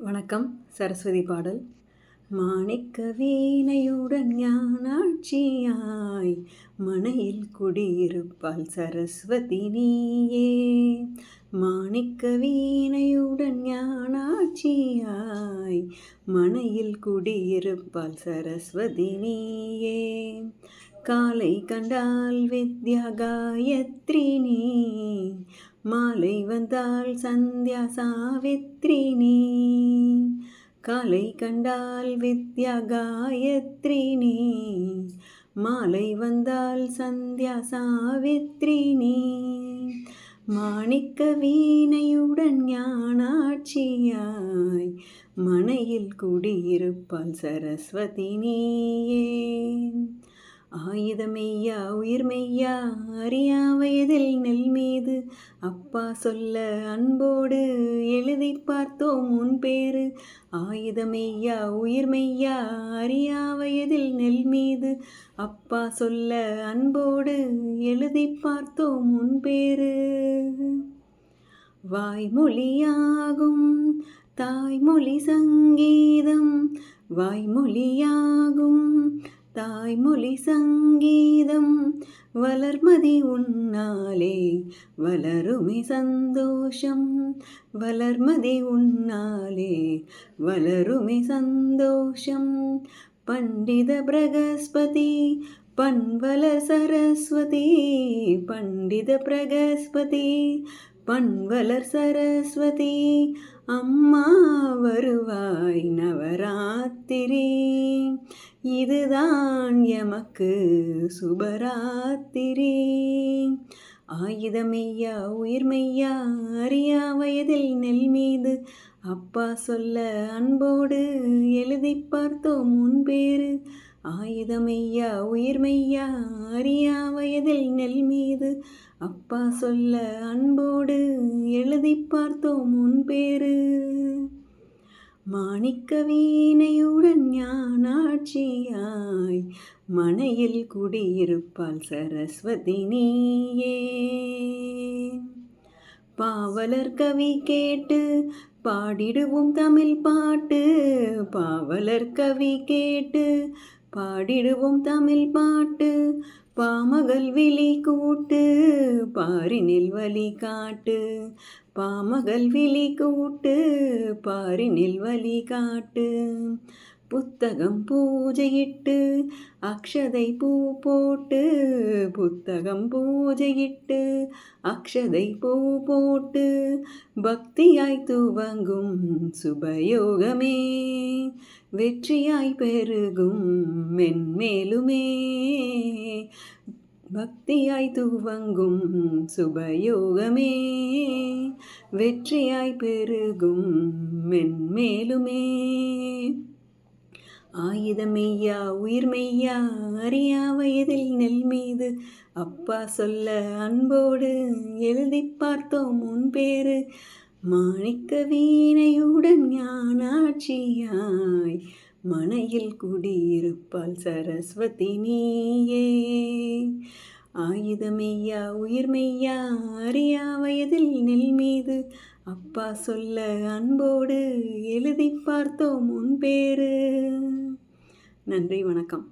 வணக்கம் சரஸ்வதி பாடல். மாணிக்க வீணையுடன் ஞானாட்சியாய் மனையில் குடியிருப்பாள் சரஸ்வதி நீயே. மாணிக்க வீணையுடன் ஞானாட்சியாய் மனையில் குடியிருப்பாள் சரஸ்வதி நீயே. காலை கண்டால் வித்யா காயத்ரி நீ மாலை வந்தால் சந்தியா சாவித்ரினே காலை கண்டால் வித்யா காயத்ரினே. மாலை வந்தால் சந்தியா சாவித்ரினே மாணிக்க வீணையுடன் ஞானாட்சியாய் மனையில் குடியிருப்பாள் சரஸ்வதி நீயே. ஆயுதமெய்யா உயிர் மெய்யா அறியா வயதில் நெல் மீது. அப்பா சொல்ல அன்போடு எழுதி பார்த்தோம் உன் பேரு ஆயுதமெய்யா உயிர் மெய்யா அறியா வயதில் நெல் மீது. அப்பா சொல்ல அன்போடு எழுதி பார்த்தோம் உன் பேரு வாய்மொழியாகும் தாய்மொழி சங்கீதம். வாய்மொழியாகும் தாய்மொழி சங்கீதம் வளர்மதி உன்னாலே வளருமே சந்தோஷம். வளர்மதி உன்னாலே வளருமே சந்தோஷம். பண்டித பிரகஸ்பதி பன்வலர் சரஸ்வதி பண்டித பிரகஸ்பதி பண்வலர் சரஸ்வதி அம்மா வருவாய் நவராத்திரி. இதுதான் எமக்கு சுபராத்திரி. ஆயுதமெய்யா உயிர்மெய்யா அறியா வயதில் நெல் மீது அப்பா சொல்ல அன்போடு எழுதி பார்த்தோம் முன்பேறு ஆயுதமெய்யா உயிர்மெய்யா அறியா வயதில் நெல் மீது அப்பா சொல்ல அன்போடு எழுதி பார்த்தோம் முன்பேறு மாணிக்க வீணையுடன் ஞானாட்சியாய் மனையில் குடியிருப்பாள் சரஸ்வதி நீயே. பாவலர் கவி கேட்டு பாடிடுவோம் தமிழ் பாட்டு. பாவலர் கவி கேட்டு பாடிடுவோம் தமிழ் பாட்டு. பாமகள் விழி கூட்டு பாரினில் வழி காட்டு. பாமகள் விழி கூட்டு பாரினில் வழி காட்டு. புத்தகம் பூஜையிட்டு அக்ஷதை பூ போட்டு புத்தகம் பூஜையிட்டு அக்ஷதை பூ போட்டு பக்தியாய் துவங்கும் சுபயோகமே. வெற்றியாய் பெருகும் மென்மேலுமே. பக்தியாய் துவங்கும் சுபயோகமே. வெற்றியாய் பெருகும் மென்மேலுமே. ஆயுதமெய்யா உயிர் மெய்யா அறியா வயதில் நெல் மீது. அப்பா சொல்ல அன்போடு எழுதி பார்த்தோம் உன் பேரு மாணிக்க வீணையுடன் ஞானாட்சியாய் மனையில் குடியிருப்பாள் சரஸ்வதி நீயே. ஆயுதமெய்யா உயிர் மெய்யா அறியா வயதில் நெல் மீது. அப்பா சொல்ல அன்போடு எழுதி பார்த்தோம் உன் பேரு. நன்றி வணக்கம்.